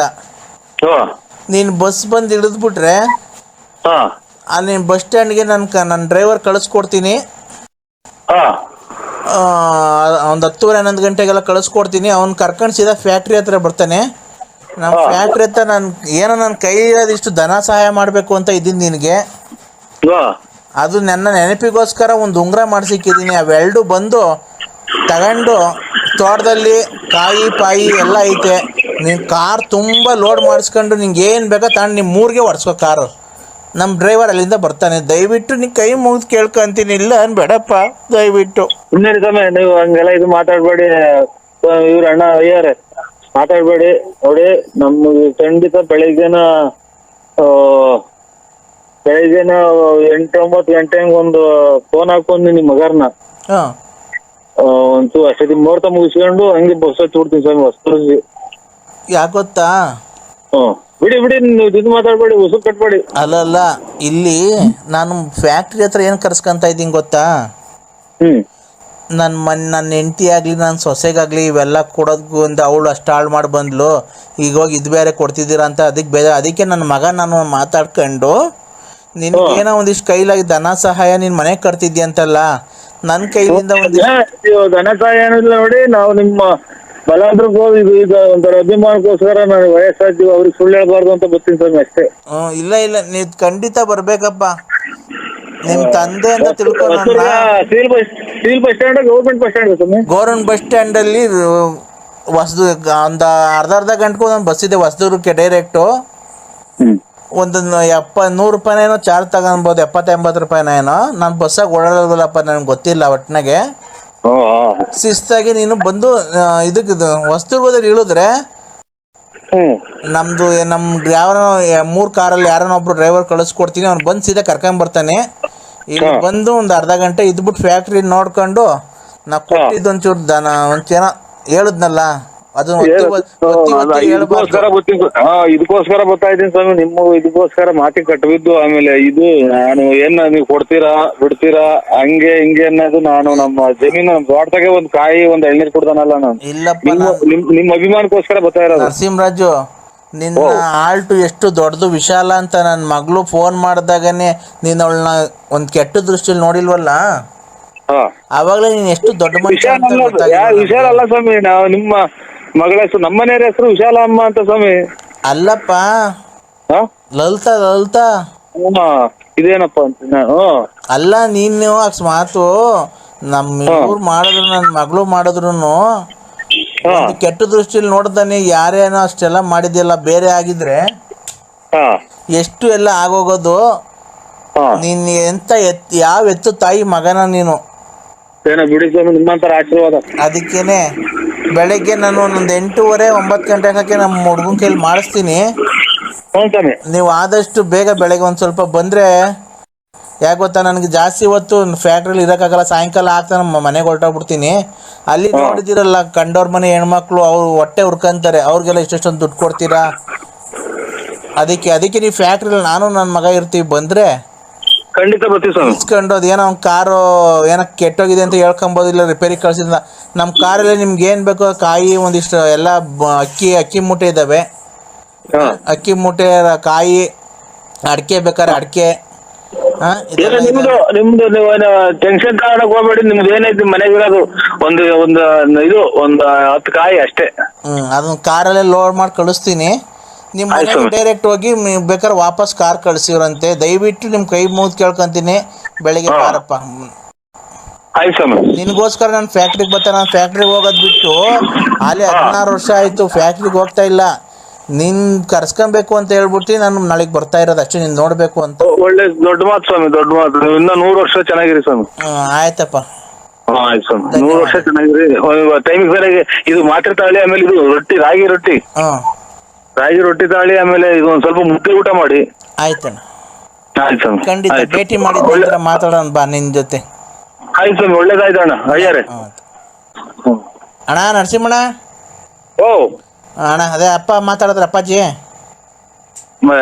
ನೀನ್ ನೀನು ಬಸ್ ಬಂದು ಇಳಿದ್ಬಿಟ್ರೆ ನೀನು ಬಸ್ ಸ್ಟ್ಯಾಂಡ್ಗೆ ನನ್ನ ಕ ನನ್ನ ಡ್ರೈವರ್ ಕಳಿಸ್ಕೊಡ್ತೀನಿ. ಒಂದು ಹತ್ತುವರೆ ಹನ್ನೊಂದು ಗಂಟೆಗೆಲ್ಲ ಕಳಿಸ್ಕೊಡ್ತೀನಿ. ಅವ್ನು ಕರ್ಕೊಂಡು ಸೀದಾ ಫ್ಯಾಕ್ಟ್ರಿ ಹತ್ರ ಬರ್ತಾನೆ. ನಮ್ಮ. ಫ್ಯಾಕ್ಟ್ರಿ ಹತ್ರ ನಾನು ಏನೋ ನನ್ನ ಕೈ ಇರೋದಿಷ್ಟು ಧನ ಸಹಾಯ ಮಾಡಬೇಕು ಅಂತ ಇದ್ದೀನಿ ನಿನಗೆ. ಅದು ನನ್ನ ನೆನಪಿಗೋಸ್ಕರ ಒಂದು ಉಂಗುರ ಮಾಡಿಸಿಕ್ಕಿದ್ದೀನಿ. ಅವೆರಡು ಬಂದು ತಗೊಂಡು ತೋಟದಲ್ಲಿ ಕಾಯಿ ಪಾಯಿ ಎಲ್ಲ ಐತೆ. ನೀನು ಕಾರ್ ತುಂಬ ಲೋಡ್ ಮಾಡಿಸ್ಕೊಂಡು ನಿಂಗೆ ಏನು ಬೇಕೋ ತಗೊಂಡು ನಿಮ್ಮ ಮೂರಿಗೆ ಹೊಡ್ಸ್ಕೊ ಕಾರು. ನಮ್ಮ ಡ್ರೈವರ್ ಅಲ್ಲಿಂದ ಬರ್ತಾನೆ. ದಯವಿಟ್ಟು ನಿ ಕೈ ಮುಗಿದು ಕೇಳ್ಕೊಂತೀನಿ ಇಲ್ಲ ಅನ್ಬೇಡಪ್ಪ. ದಯವಿಟ್ಟು. ಸ್ವಾಮಿ, ನೀವು ಹಂಗೆಲ್ಲ ಇದು ಮಾತಾಡ್ಬೇಡಿ. ಇವ್ರ ಅಣ್ಣ ಅಯ್ಯಾರೆ, ಮಾತಾಡ್ಬೇಡಿ. ನೋಡಿ, ನಮ್ಗೆ ಖಂಡಿತ ಬೆಳಿಗ್ಗೆನ ಆ, ಬೆಳಿಗ್ಗೆನ ಎಂಟು ಒಂಬತ್ತು ಗಂಟೆ ಒಂದು ಫೋನ್ ಹಾಕೊಂಡು ನಿಮ್ ಮಗರ್ನ. ಹಾಂ. ಒಂದು ಅಷ್ಟೊತ್ತಿ ಮುಹೂರ್ತ ಮುಗಿಸ್ಕೊಂಡು ಹಂಗೆ ಬಸ್ ಹಚ್ಚಿ ಬಿಡ್ತೀನಿ ಸ್ವಾಮಿ ಹೊಸ್ತರಿಸಿ ಯಾಕೆ ಗೊತ್ತಾ? ಹ್ಮ್ ಬಿಡಿ ಬಿಡಿ ನೀವು ಇದು ಮಾತಾಡ್ಬೇಡಿ ಉಸುಕ್ ಕಟ್ಬೇಡಿ. ಅಲ್ಲಲ್ಲ ಇಲ್ಲಿ ನಾನು ಫ್ಯಾಕ್ಟ್ರಿ ಹತ್ರ ಏನು ಕರ್ಸ್ಕೊಂತ ಇದ್ದೀನಿ ಗೊತ್ತಾ? ಹ್ಮ್. ನನ್ನ ಮನ್ ನನ್ನ ಹೆಂಡತಿ ಆಗಲಿ ನನ್ನ ಸೊಸೆಗಾಗಲಿ ಇವೆಲ್ಲ ಕೊಡೋದಕ್ಕೂ ಒಂದು ಅವಳು ಅಷ್ಟು ಹಾಳು ಮಾಡಿ ಬಂದ್ಲು. ಈಗ ಹೋಗಿ ಇದು ಬೇರೆ ಕೊಡ್ತಿದ್ದೀರಾ ಅಂತ ಅದಕ್ಕೆ ಬೇರೆ ಅದಕ್ಕೆ ನನ್ನ ಮಗ ನಾನು ಮಾತಾಡ್ಕೊಂಡು ನಿನ್ಗೆ ಏನೋ ಒಂದಿಷ್ಟು ಕೈಲಾಗಿ ಧನ ಸಹಾಯ ನಿನ್ ಮನೆ ಕಟ್ತಿದ್ಯ ಅಂತಲ್ಲ? ನನ್ ಕೈಲಿಂದ ಒಂದಿಷ್ಟು ಸಹಾಯ ಏನಿಲ್ಲ ನೋಡಿ ನಾವು ನಿಮ್ಮ ಬಲಾದ್ರಿಗೆ ಹೋಗಿ ಇದು ಈಗ ಒಂಥರ ಅಭಿಮಾನಕ್ಕೋಸ್ಕರ ನಾನು ವಯಸ್ಸಾಗ್ತೀವಿ ಅವ್ರಿಗೆ ಸುಳ್ಳು ಹೇಳ್ಬಾರ್ದು ಅಂತ ಬರ್ತೀನಿ ಸ್ವಾಮಿ ಅಷ್ಟೇ. ಹ್ಮ್, ಇಲ್ಲ ಇಲ್ಲ ನೀ ಖಂಡಿತ ಬರ್ಬೇಕಪ್ಪ. ನಿಮ್ ತಂದೆ ಅಂತ ತಿಳ್ಕೊ ನನ್ನ steel bus steel bus stand government bus stand ಸ್ವಾಮಿ. ಗೌರ್ಮೆಂಟ್ ಬಸ್ ಸ್ಟ್ಯಾಂಡಲ್ಲಿ ಹೊಸದು ಒಂದು ಅರ್ಧ ಅರ್ಧ ಗಂಟೆಗೂ ಒಂದು ಬಸ್ ಇದೆ ಹೊಸದೂರ್ ಡೈರೆಕ್ಟು ಹ್ಮ್. ಒಂದು ಎಪ್ಪ ನೂರು ರೂಪಾಯಿನೇನೋ ಚಾರ್ಜ್ ತಗೊಬೋದು ಎಪ್ಪತ್ತೆಂಬತ್ತು ರೂಪಾಯಿನೇನೋ ನಾನು ಬಸ್ಸಾಗ ಓಡಾಡೋದಿಲ್ಲಪ್ಪ ನನಗೆ ಗೊತ್ತಿಲ್ಲ ಒಟ್ಟಿನಾಗೆ ಶಿಸ್ತಾಗಿ ನೀನು ಬಂದು ಇದಕ್ಕೆ ಇದು ಬದಲು ಇಳಿದ್ರೆ ನಮ್ದು ನಮ್ ನಮ್ಮ ಮೂರ್ ಮೂರು ಕಾರಲ್ಲಿ ಯಾರನ್ನ ಒಬ್ರು ಡ್ರೈವರ್ ಕಳಿಸ್ಕೊಡ್ತೀನಿ ಅವ್ನು ಬಂದು ಸೀದಾ ಕರ್ಕೊಂಬರ್ತಾನೆ ಇಲ್ಲಿ ಬಂದು ಒಂದು ಅರ್ಧ ಗಂಟೆ ಇದ್ಬಿಟ್ಟು ಫ್ಯಾಕ್ಟ್ರಿ ನೋಡ್ಕೊಂಡು ನಾ ಕೊಟ್ಟಿದ್ದು ಒಂಚೂರು ದನ ಏನೋ ಹೇಳಿದ್ನಲ್ಲ. ಇದಕ್ಕೋಸ್ಕರ ಹಾ ಇದಕ್ಕೋಸ್ಕರ ಬರ್ತಾ ಇದ್ದೀನಿ ಸ್ವಾಮಿ. ನಿಮ್ಮ ಇದಕ್ಕೋಸ್ಕರ ಮಾತಿ ಕಟ್ಟಬಿದ್ದು ಆಮೇಲೆ ಇದು ನಾನು ಏನ್ ನೀವು ಕೊಡ್ತೀರಾ ಬಿಡ್ತೀರಾ ಹಂಗೆ ಹಿಂಗೆ ಅನ್ನೋದು ನಾನು ನಮ್ಮ ಜಮೀನು ನಮ್ಮ ತೋಟದಾಗೆ ಒಂದ್ ಕಾಯಿ ಒಂದ್ ಎಳ್ನೀರ್ ಕೊಡ್ತಾನಲ್ಲ ನಾನು. ಇಲ್ಲಪ್ಪ ನಿಮ್ಮ ನಾನು ನಿಮ್ ನಿಮ್ ಅಭಿಮಾನಕ್ಕೋಸ್ಕರ ಬರ್ತಾ ಇರೋದು. ನರಸಿಂಹರಾಜು ನಿನ್ನ ಆಲ್ಟು ಎಷ್ಟು ದೊಡ್ಡದು ವಿಶಾಲ ಅಂತ ನನ್ನ ಮಗಳು ಫೋನ್ ಮಾಡಿದಾಗನೇ ನೀನು ಅವಳನ್ನ ಒಂದು ಕೆಟ್ಟ ದೃಷ್ಟಿಯಲ್ಲಿ ನೋಡಿಲ್ವಲ್ಲ? ಹಾ. ಆವಾಗಲೇ ನೀನು ಎಷ್ಟು ದೊಡ್ಡ ಮನುಷ್ಯ ಅಂತ ಯಾ ಗೊತ್ತಾಗಿಲ್ಲ ಅಲ್ಲ ಸ್ವಾಮಿ ನಾವು ನಿಮ್ಮ ಮಗಳ ಹೆಸರು ನಮ್ಮ ಮನೆಯವ್ರ ಹೆಸರು ವಿಶಾಲ ಅಮ್ಮ ಅಂತ ಸ್ವಾಮಿ. ಅಲ್ಲಪ್ಪ. ಹ? ಲಲಿತಾ ಲಲಿತಾ. ಹಾ ಇದೇನಪ್ಪ ಅಂತ ನಾನು. ಅಲ್ಲ ನೀನು ಅಕಸ್ಮಾತು ನಮ್ಮ ಇವ್ರು ಮಾಡಿದ್ರು ನನ್ನ ಮಗಳು ಮಾಡಿದ್ರು ಹಾ. ಕೆಟ್ಟ ದೃಷ್ಟಿಲಿ ನೋಡ್ದಾನೆ ಯಾರೇನೋ ಅಷ್ಟೆಲ್ಲ ಮಾಡಿದ್ಯಲ್ಲ ಬೇರೆ ಆಗಿದ್ರೆ. ಹಾ. ಎಷ್ಟು ಎಲ್ಲ ಆಗೋಗೋದು. ಹಾ. ನೀನ್ ಎಂತ ಎತ್ ಯಾವ ಎತ್ತು ತಾಯಿ ಮಗನ ನೀನು. ಏನೋ ಬಿಡಿ ಸ್ವಾಮಿ ನಿಮ್ಮಂತರ ಆಶೀರ್ವಾದ. ಅದಕ್ಕೇನೆ. ಬೆಳಗ್ಗೆ ನಾನು ಒಂದೊಂದು ಎಂಟೂವರೆ ಒಂಬತ್ತು ಗಂಟೆ ಹಾಕಿ ನಮ್ಮ ಹುಡುಗನ ಕೈಲಿ ಮಾಡಿಸ್ತೀನಿ. ಹ್ಞೂ ಸ್ವಾಮಿ. ನೀವು ಆದಷ್ಟು ಬೇಗ ಬೆಳಗ್ಗೆ ಒಂದು ಸ್ವಲ್ಪ ಬಂದರೆ ಯಾಕೆ ಗೊತ್ತಾ ನನಗೆ ಜಾಸ್ತಿ ಹೊತ್ತು ಫ್ಯಾಕ್ಟ್ರಿಲಿ ಇರೋಕ್ಕಾಗಲ್ಲ. ಸಾಯಂಕಾಲ ಆಗ್ತಾ ನಮ್ಮ ಮನೆಗೆ ಹೊರಟೋಗ್ಬಿಡ್ತೀನಿ. ಅಲ್ಲಿ ನೋಡಿದಿರಲ್ಲ ಕಂಡೋರ್ ಮನೆ ಹೆಣ್ಮಕ್ಳು ಅವ್ರು ಹೊಟ್ಟೆ ಹುರ್ಕಂತಾರೆ ಅವ್ರಿಗೆಲ್ಲ ಇಷ್ಟೊಂದು ದುಡ್ಡು ಕೊಡ್ತೀರಾ? ಅದಕ್ಕೆ ಅದಕ್ಕೆ ನೀವು ಫ್ಯಾಕ್ಟ್ರಿಲಿ ನಾನು ನನ್ನ ಮಗ ಇರ್ತೀವಿ ಬಂದರೆ ಖಂಡಿತ ಬರ್ತೀವಿ ಸ್ವಾಮಿ. ಇಸ್ಕೊಂಡು ಅದೇನೋ ಒಂದು ಕಾರು ಏನೋ ಕೆಟ್ಟೋಗಿದೆ ಅಂತ ಹೇಳ್ಕೊಬೋದು ಇಲ್ಲ ರಿಪೇರಿ ಕಳ್ಸಿದ ನಮ್ಮ ಕಾರಲ್ಲಿ ನಿಮ್ಗೆ ಏನು ಬೇಕೋ ಕಾಯಿ ಒಂದಿಷ್ಟು ಎಲ್ಲ ಬ- ಅಕ್ಕಿ ಅಕ್ಕಿ ಮೂಟೆ ಇದ್ದಾವೆ ಹಾ. ಅಕ್ಕಿ ಮೂಟೆ ಕಾಯಿ ಅಡಿಕೆ ಬೇಕಾದ್ರೆ ಅಡಿಕೆ ಹಾಂ ಏನೋ ನಿಮ್ದು ನಿಮ್ದು ನೀವು ಟೆನ್ಷನ್ ತಗೊಳಕ್ ಹೋಗ್ಬೇಡಿ ನಿಮ್ದು ಏನೈತಿ ಮನೆಗೆ ಇರೋದು ಒಂದು ಒಂದು ಇದು ಒಂದು ಹತ್ತು ಕಾಯಿ ಅಷ್ಟೇ. ಹ್ಞೂ ಅದನ್ನ ಕಾರಲ್ಲೇ ಲೋಡ್ ಮಾಡಿ ಕಳಿಸ್ತೀನಿ. ನಿಮ್ಮ ಮನೆಗೆ ಡೈರೆಕ್ಟ್ ಹೋಗಿ ನೀವು ಬೇಕಾದ್ರೆ ವಾಪಸ್ ಕಾರ್ ಕಳ್ಸಿರಂತೆ ದಯವಿಟ್ಟು ನಿಮ್ಮ ಕೈ ಮುಗಿದು ಕೇಳ್ಕೊಂತೀನಿ. ಬೆಳಿಗ್ಗೆ ಹಾ. ಬಾರಪ್ಪ. ಆಯ್ತು ಸ್ವಾಮಿ. ನಿನಗೋಸ್ಕರ ನಾನು ಫ್ಯಾಕ್ಟ್ರಿಗೆ ಬರ್ತಾ ನಾನು ಫ್ಯಾಕ್ಟ್ರಿಗೆ ಹೋಗೋದು ಬಿಟ್ಟು ಅಲ್ಲಿ ಹದಿನಾರು ವರ್ಷ ಆಯ್ತು ಫ್ಯಾಕ್ಟ್ರಿಗೆ ಹೋಗ್ತಾ ಇಲ್ಲ. ನಿನ್ ಕರ್ಸ್ಕೊಬೇಕು ಅಂತ ಹೇಳ್ಬಿಟ್ಟು ನಾನು ನಾಳೆಗೆ ಬರ್ತಾ ಇರೋದು ಅಷ್ಟೇ. ನೀನು ನೋಡಬೇಕು ಅಂತ. ಒಳ್ಳೆ ದೊಡ್ಡ ಮಾತು ಸ್ವಾಮಿ ದೊಡ್ಡ ಮಾತು. ನೀವು ಇನ್ನೂ ನೂರು ವರ್ಷ ಚೆನ್ನಾಗಿರಿ ಸ್ವಾಮಿ. ಹ್ಮ್, ಆಯ್ತಪ್ಪ. ಹಾ ಆಯ್ತು ಸ್ವಾಮಿ. ನೂರು ವರ್ಷ ಚೆನ್ನಾಗಿರಿ. ಟೈಮಿಗೆ ಬೇರೆ ಇದು ಮಾತ್ರೆ ತಾಳಿ ಆಮೇಲೆ ಇದು ರೊಟ್ಟಿ ರಾಗಿ ರೊಟ್ಟಿ. ಹ್ಞೂ ರಾಗಿ ರೊಟ್ಟಿ ತಾಳಿ ಆಮೇಲೆ ಇದು ಒಂದ್ ಸ್ವಲ್ಪ ಮುದ್ದೆ ಊಟ ಮಾಡಿ. ಆಯ್ತಣ್ಣ ಆಯ್ತು ಸ್ವಾಮಿ. ಖಂಡಿತ. ಆಯ್ತು. ಭೇಟಿ ಮಾಡಿದ ಒಳ್ಳೆ- ನಂತರ ಮಾತಾಡೋಣ ಬಾ ನಿನ್ ಜೊತೆ. ಆಯ್ತು ಸ್ವಾಮಿ ಒಳ್ಳೇದಾಯ್ತು ಅಣ್ಣ. ಅಯ್ಯಾರೆ. ಅಣ್ಣ ನರಸಿಂಹಣ್ಣ? ಓ. ಅಣ್ಣ ಅದೇ ಅಪ್ಪ ಮಾತಾಡಿದ್ರ ಅಪ್ಪಾಜಿ. ಮ-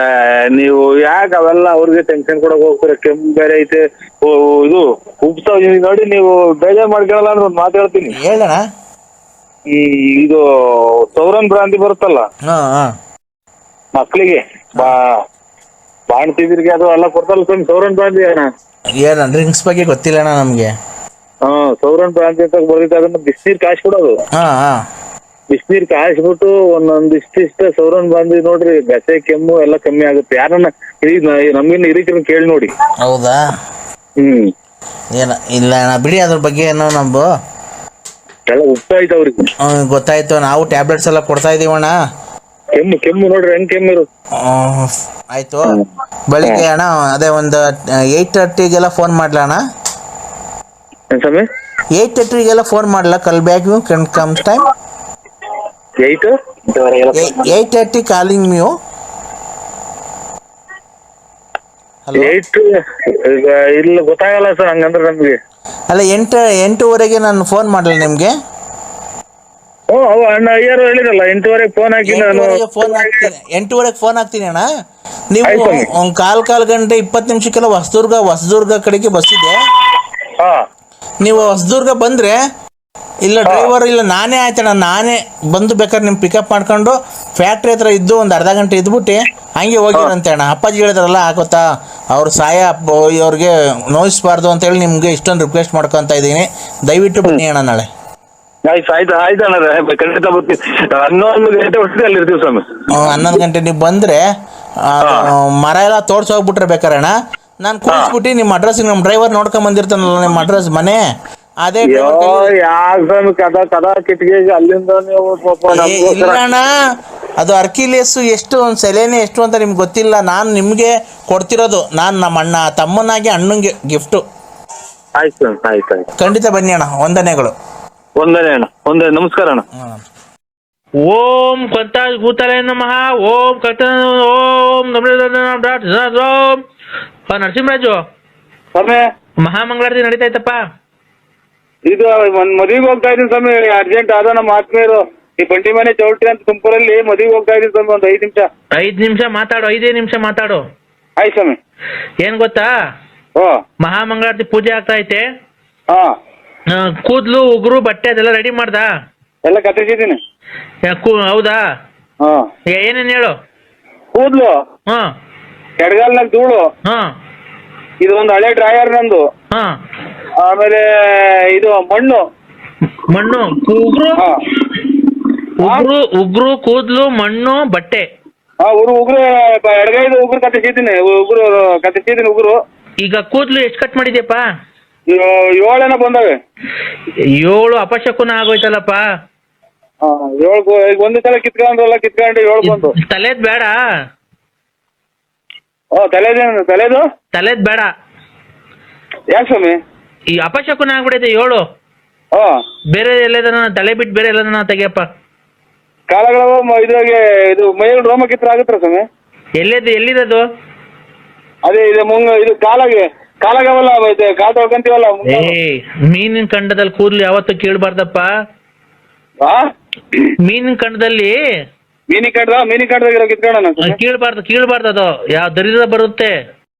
ನೀವು ಯಾಕೆ ಅವೆಲ್ಲ ಅವ್ರಿಗೆ ಟೆನ್ಷನ್ ಕೊಡಕ್ ಹೋಗ್ತೀರ? ಕೆಮ್ಮು ಬೇರೆ ಐತೆ. ಓ ಇದು ಉಪ್ಸ ನೋಡಿ ನೀವು ಬೇಜಾರ್ ಮಾಡ್ಕೊಳಲ್ಲ ಅಂತ ಒಂದು ಮಾತಾಡ್ತೀನಿ ಹೇಳಣ್ಣ. ಈ ಇದು ಸೌರನ್ ಭ್ರಾಂತಿ ಬರುತ್ತಲ್ಲ? ಹಾ ಹಾಂ. ಮಕ್ಳಿಗೆ? ಬಾ ಬಾಣ್ತಿದ್ರಿಗೆ ಅದು ಎಲ್ಲ ಕೊಡ್ತಲ್ಲ ಸ್ವಾಮಿ ಸೌರನ್ ಭ್ರಾಂತಿ ಅಣ್ಣ ಅಂದ್ರೆ ಡ್ರಿಂಕ್ಸ್ ಬಗ್ಗೆ ಗೊತ್ತಿಲ್ಲ ಅಣ್ಣ ನಮಗೆ. ಹಾ ಸೌರನ್ ಭ್ರಾಂತಿ ಅಂತ ಬರ್ದಿತ್ತು ಅದನ್ನ ಬಿಸಿನೀರ್ ಕಾಯಿಸಿ ಕೊಡೋದು ಹಾ ಹಾಂ. ಬಿಸಿನೀರ್ ಕಾಯಿಸ್ಬಿಟ್ಟು ಒಂದೊಂದ್ ಇಷ್ಟಿಷ್ಟ ಸೌರನ್ ಭ್ರಾಂತಿ ನೋಡ್ರಿ ಬೆಸೆ ಕೆಮ್ಮು ಎಲ್ಲ ಕಮ್ಮಿ ಆಗುತ್ತೆ. ಯಾರನ್ನ ನಮ್ಗಿನ್ನ ಹಿರಿಕರನ್ನ ಕೇಳಿ ನೋಡಿ. ಹೌದಾ? ಹ್ಮ್. ಏನ ಇಲ್ಲ ಅಣ್ಣ ಬಿಡಿ ಅದ್ರ ಬಗ್ಗೆ ಏನೋ ನಮ್ದು. ಎಲ್ಲ ಉಪ್ಪಾಯ್ತು ಅವ್ರಿಗೆ. ಹ್ಮ್, ಗೊತ್ತಾಯ್ತು. ನಾವು ಟ್ಯಾಬ್ಲೆಟ್ಸ್ ಎಲ್ಲ ಕೊಡ್ತಾ ಇದೀವಣ್ಣ ಕೆಮ್ಮು ಕೆಮ್ಮು ನೋಡ್ರಿ ಹೆಂಗ್ ಕೆಮ್ಮು ಹ್ಮ್, ಆಯ್ತು. ಬೆಳಿಗ್ಗೆ ಅಣ್ಣ ಅದೇ ಒಂದು ಏಯ್ಟ್ ತರ್ಟಿಗೆಲ್ಲ ಫೋನ್ ಮಾಡ್ಲಾ ಅಣ್ಣ? ಏನ್ ಸ್ವಾಮಿ? ಏಯ್ಟ್ ತರ್ಟಿಗೆಲ್ಲ ಫೋನ್ ಮಾಡ್ಲಾ? Call back you can come time eight eight thirty calling mu hello eight ಇಲ್ಲ ಗೊತ್ತಾಗಲ್ಲ ಸರ್ ಹಂಗಂದ್ರೆ ನಮ್ಗೆ. ಅಲ್ಲ ಎಂಟು ಎಂಟೂವರೆಗೆ ನಾನು ಫೋನ್ ಮಾಡಲ್ಲ ನಿಮಗೆ? ಓ ಅವ ಅಣ್ಣ ಅಯ್ಯಾರು ಹೇಳಿರಲ್ಲ ಎಂಟುವರೆಗೆ ಫೋನ್ ಹಾಕಿ ನಾನು ಫೋನ್ ಹಾಕ್ತೀನಿ. ಎಂಟೂವರೆಗೆ ಫೋನ್ ಹಾಕ್ತೀನಿ ಅಣ್ಣ. ನೀವು ಆಯ್ತು. ಒಂದು ಕಾಲ್ ಕಾಲು ಗಂಟೆ ಇಪ್ಪತ್ತು ನಿಮಿಷಕ್ಕೆಲ್ಲ ಹೊಸದುರ್ಗ ಹೊಸದುರ್ಗ ಕಡೆಗೆ ಬಸ್ ಇದೆ. ಹಾ. ನೀವು ಹೊಸದುರ್ಗ ಬಂದರೆ ಇಲ್ಲ ಡ್ರೈವರ್ ಇಲ್ಲ ನಾನೇ ಆಯ್ತಣ್ಣ ನಾನೇ ಬಂದು ಬೇಕಾದ್ರೆ ನಿಮ್ಮ ಪಿಕಪ್ ಮಾಡ್ಕೊಂಡು ಫ್ಯಾಕ್ಟ್ರಿ ಹತ್ರ ಇದ್ದು ಒಂದು ಅರ್ಧ ಗಂಟೆ ಇದ್ಬಿಟ್ಟು ಹಂಗೆ ಹೋಗಿರಂತೆ ಅಣ್ಣ. ಅಪ್ಪಾಜಿ ಹೇಳಿದ್ರಲ್ಲ ಆಗುತ್ತಾ ಅವ್ರ ಸಾಯ ಅವ್ರಿಗೆ ನೋಯಿಸ್ಬಾರ್ದು ಅಂತೇಳಿ ನಿಮಗೆ ಇಷ್ಟೊಂದು ರಿಕ್ವೆಸ್ಟ್ ಮಾಡ್ಕೊತಾ ಇದ್ದೀನಿ. ದಯವಿಟ್ಟು ಬನ್ನಿ ಅಣ್ಣ ನಾಳೆ. ಆಯ್ತು ಆಯ್ತು ಆಯ್ತು ಅಣ್ಣ ಖಂಡಿತ ಬರ್ತೀನಿ ಹನ್ನೊಂದು ಗಂಟೆ ಹೊತ್ತಿಗೆ ಅಲ್ಲಿ ಇರ್ತೀವಿ ಸ್ವಾಮಿ. ಹನ್ನೊಂದು ಗಂಟೆ ನೀವು ಬಂದ್ರೆ ಮರ ಎಲ್ಲ ತೋರ್ಸೋಗ್ಬಿಟ್ರೆ ಬೇಕಾರೆ ಅಣ್ಣ. ನಾನು ಕೂರಿಸ್ಬಿಟ್ಟು ನಿಮ್ಮ ಅಡ್ರೆಸ್ ನಮ್ಮ ಡ್ರೈವರ್ ನೋಡ್ಕೊಂಡ್ ಬಂದಿರ್ತಾನಲ್ಲ ನಿಮ್ಮ ಅಡ್ರೆಸ್ ಮನೆ. ಅದೇ ಕದ ಕದ ಕಿಟಕಿಗೆ ಅಲ್ಲಿಂದ ನೀವು ಪಾಪ ಏ, ನಮ್ಗೋಸ್ಕರ ಇಲ್ಲ ಅಣ್ಣ ಅದು ಅರ್ಕಿಲೇಸು ಎಷ್ಟು ಒಂದು ಸೆಲೆನೆ ಎಷ್ಟು ಅಂತ ನಿಮ್ಗೆ ಗೊತ್ತಿಲ್ಲ. ನಾನು ನಿಮಗೆ ಕೊಡ್ತಿರೋದು. ನಾನು ನಮ್ಮ ಅಣ್ಣ ತಮ್ಮನಾಗಿ ಅಣ್ಣಂಗೆ ಗಿಫ್ಟು ಆಯ್ತು ಸ್ವಾಮಿ ಆಯ್ತು ಆಯ್ತು. ಖಂಡಿತ ಬನ್ನಿ ಅಣ್ಣ ವಂದನೆಗಳು. ಒಂದನೇ ಅಣ್ಣ ಒಂದೇ ನಮಸ್ಕಾರ ಅಣ್ಣ. ಓಂ ಕಂತಾಜ್ ಭೂತಾಲಯ ನಮಃ. ಓಂ ಕಟ ಓಂ ಡಾಟ್ ಓಂ. ಆ, ನರಸಿಂಹರಾಜು. ಸ್ವಾಮಿ. ಮಹಾಮಂಗಳಾರತಿ ನಡೀತೈತಪ್ಪ ಇದು ಒಂದ್ ಮದುವೆಗೆ ಹೋಗ್ತಾ ಇದೀನಿ ಸ್ವಾಮಿ ಅರ್ಜೆಂಟ್ ಆದ ನಮ್ಮ ಆತ್ಮೀಯರು. ಈ ಬಂಡಿ ಮನೆ ಚೌಟ್ರಿ ಅಂತ ತುಮಕೂರಲ್ಲಿ ಮದುವೆಗೆ ಹೋಗ್ತಾ ಇದೀನಿ ಸ್ವಾಮಿ ಒಂದು ಐದ್ ನಿಮಿಷ. ಐದ್ ನಿಮಿಷ ಮಾತಾಡು ಐದೇ ನಿಮಿಷ ಮಾತಾಡು. ಆಯ್ತು ಸ್ವಾಮಿ. ಏನ್ ಗೊತ್ತಾ? ಓ ಮಹಾಮಂಗಳಾರತಿ ಪೂಜೆ ಆಗ್ತಾ ಐತೆ. ಹಾ. ಕೂದ್ಲು ಉಗುರು ಬಟ್ಟೆ ಅದೆಲ್ಲ ರೆಡಿ ಮಾಡ್ದಾ? ಎಲ್ಲ ಕತ್ತರಿಸಿದ್ದೀನಿ. ಯಾ, ಕೂ- ಹೌದಾ? ಹಾ. ಏನೇನ್ ಹೇಳು? ಕೂದ್ಲು. ಹಾ. ಕೆಡಗಾಲ್ನಾಗ ಧೂಳು. ಹಾ. ಇದು ಒಂದು ಹಳೆ ಡ್ರಾಯರ್ ನಂದು. ಹಾ. ಆಮೇಲೆ ಇದು ಮಣ್ಣು. ಮಣ್ಣು. ಉಗುರು. ಹಾ. ಉಗುರು ಉಗುರು ಕೂದ್ಲು ಮಣ್ಣು ಬಟ್ಟೆ. ಹಾ ಉರು ಉಗುರು ಎಡಗೈದು ಉಗುರು ಕತ್ತರಿಸಿದ್ದೀನಿ ಉಗುರು ಕತ್ತರಿಸಿದ್ದೀನಿ ಉಗುರು. ಈಗ ಕೂದಲು ಎಷ್ಟು ಕಟ್ ಮಾಡಿದ್ಯಪ್ಪ? ಏಳೆನ ಬಂದವೆ. ಏಳು ಅಪಶಕುನ ಆಗೋಯ್ತಲ್ಲಪ್ಪ. ಹಾ ಏಳು ಗೋ- ಈಗ ಒಂದು ಸಲ ಕಿತ್ಕೊಂಡ್ರಲ್ಲ ಕಿತ್ಕೊಂಡು ಏಳು ಬಂದು. ತಲೆದ್ ಬೇಡ ಓ ತಲೆದೇನು ತಲೆದು? ತಲೆದ್ ಬೇಡ ಯಾಕೆ ಸ್ವಾಮಿ? ಈ ಅಪಶಕುನ ಆಗ್ಬಿಡೈತೆ ಏಳು. ಹಾ. ಬೇರೆ ಎಲ್ಲದನ್ನ ತಲೆ ಬಿಟ್ಟು ಬೇರೆ ಎಲ್ಲದನ್ನ ತೆಗಿಯಪ್ಪ. ಕಾಲಗಳು ಮ- ಇದ್ರಾಗೆ ಇದು ಮೈಯಲ್ಲಿ ರೋಮ ಕಿತ್ರ ಆಗುತ್ತರ ಸ್ವಾಮಿ? ಎಲ್ಲಿದ್ದು ಎಲ್ಲಿರೋದು ಅದೇ ಇದು ಮುಂಗ ಇದು ಕಾಲಗೆ ಕಾಲಾಗವಲ್ಲ ಇದು ಕಾಲ್ ತೊಳ್ಕೊಂತೀವಲ್ಲ ಮುಂಗ. ಏ ಮೀನಿನ ಕಂಡದಲ್ಲಿ ಕೂದಲು ಯಾವತ್ತೂ ಕೀಳ್ಬಾರ್ದಪ್ಪ. ಹಾ ಮೀನಿನ ಕಂಡದಲ್ಲಿ ಮೀನಿ ಕಡ್ದ ಮೀನಿ ಕಡ್ದಾಗ ಕಿತ್ಕೊಳ್ಳೋಣ ಸ್ವಾಮಿ? ಕೀಳ್ಬಾರ್ದು ಕೀಳ್ಬಾರ್ದು ಅದು. ಯಾವ ದರಿದ್ರ ಬರುತ್ತೆ.